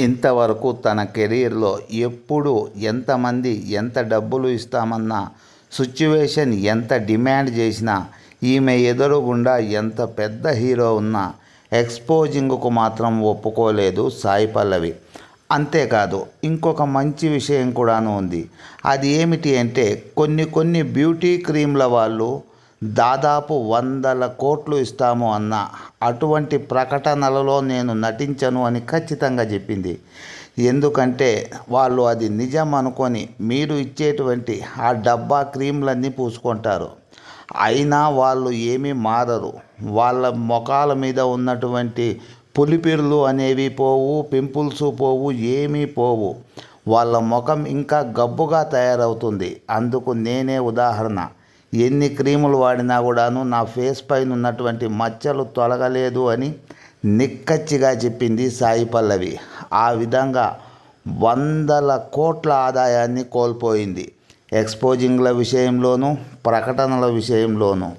ఇంతవరకు తన కెరీర్లో ఎప్పుడు ఎంతమంది ఎంత డబ్బులు ఇస్తామన్న సిచ్యువేషన్ ఎంత డిమాండ్ చేసినా ఈమె ఎదురుగుండా ఎంత పెద్ద హీరో ఉన్నా ఎక్స్పోజింగ్కు మాత్రం ఒప్పుకోలేదు సాయి పల్లవి. అంతేకాదు ఇంకొక మంచి విషయం కూడాను ఉంది. అది ఏమిటి అంటే కొన్ని కొన్ని బ్యూటీ క్రీమ్ల వాళ్ళు దాదాపు వందల కోట్లు ఇస్తాము అన్న. అటువంటి ప్రకటనలలో నేను నటించను అని ఖచ్చితంగా చెప్పింది. ఎందుకంటే వాళ్ళు అది నిజం అనుకొని మీరు ఇచ్చేటువంటి ఆ డబ్బా క్రీమ్లన్నీ పూసుకుంటారు. అయినా వాళ్ళు ఏమీ మారరు. వాళ్ళ ముఖాల మీద ఉన్నటువంటి పులిపిర్లు అనేవి పోవు పింపుల్స్ పోవు ఏమీ పోవు. వాళ్ళ ముఖం ఇంకా గబ్బుగా తయారవుతుంది. అందుకు నేనే ఉదాహరణ. ఎన్ని క్రీములు వాడినా కూడాను నా ఫేస్ పైన ఉన్నటువంటి మచ్చలు తొలగలేదు అని నిక్కచ్చిగా చెప్పింది సాయి పల్లవి. ఆ విధంగా వందల కోట్ల ఆదాయాన్ని కోల్పోయింది. ఎక్స్పోజింగ్ల విషయంలోనూ ప్రకటనల విషయంలోనూ.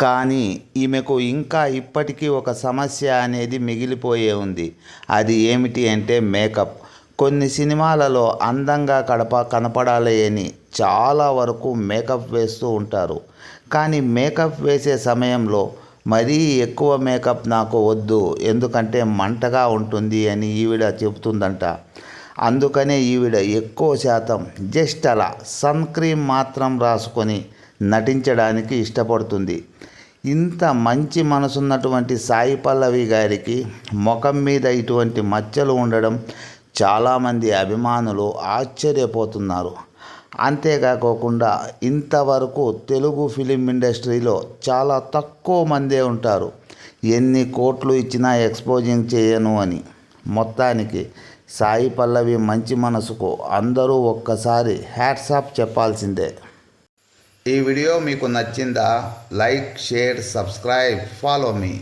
కానీ ఈమెకు ఇంకా ఇప్పటికీ ఒక సమస్య అనేది మిగిలిపోయే ఉంది. అది ఏమిటి అంటే మేకప్. కొన్ని సినిమాలలో అందంగా కడప కనపడాలి అని చాలా వరకు మేకప్ వేస్తూ ఉంటారు. కానీ మేకప్ వేసే సమయంలో మరీ ఎక్కువ మేకప్ నాకు వద్దు ఎందుకంటే మంటగా ఉంటుంది అని ఈవిడ చెబుతుందంట. అందుకనే ఈవిడ ఎక్కువ శాతం జస్ట్ అలా సన్ క్రీమ్ మాత్రం రాసుకొని నటించడానికి ఇష్టపడుతుంది. ఇంత మంచి మనసున్నటువంటి సాయి పల్లవి గారికి ముఖం మీద ఇటువంటి మచ్చలు ఉండడం చాలామంది అభిమానులు ఆశ్చర్యపోతున్నారు. అంతేకాకోకుండా ఇంతవరకు తెలుగు ఫిలిం ఇండస్ట్రీలో చాలా తక్కువ మందే ఉంటారు. ఎన్ని కోట్లు ఇచ్చినా ఎక్స్పోజింగ్ చేయను అని. మొత్తానికి సాయి పల్లవి మంచి మనసుకు అందరూ ఒక్కసారి హ్యాట్సాప్ చెప్పాల్సిందే. ఈ వీడియో మీకు నచ్చిందా? లైక్ షేర్ సబ్స్క్రైబ్ ఫాలో మీ.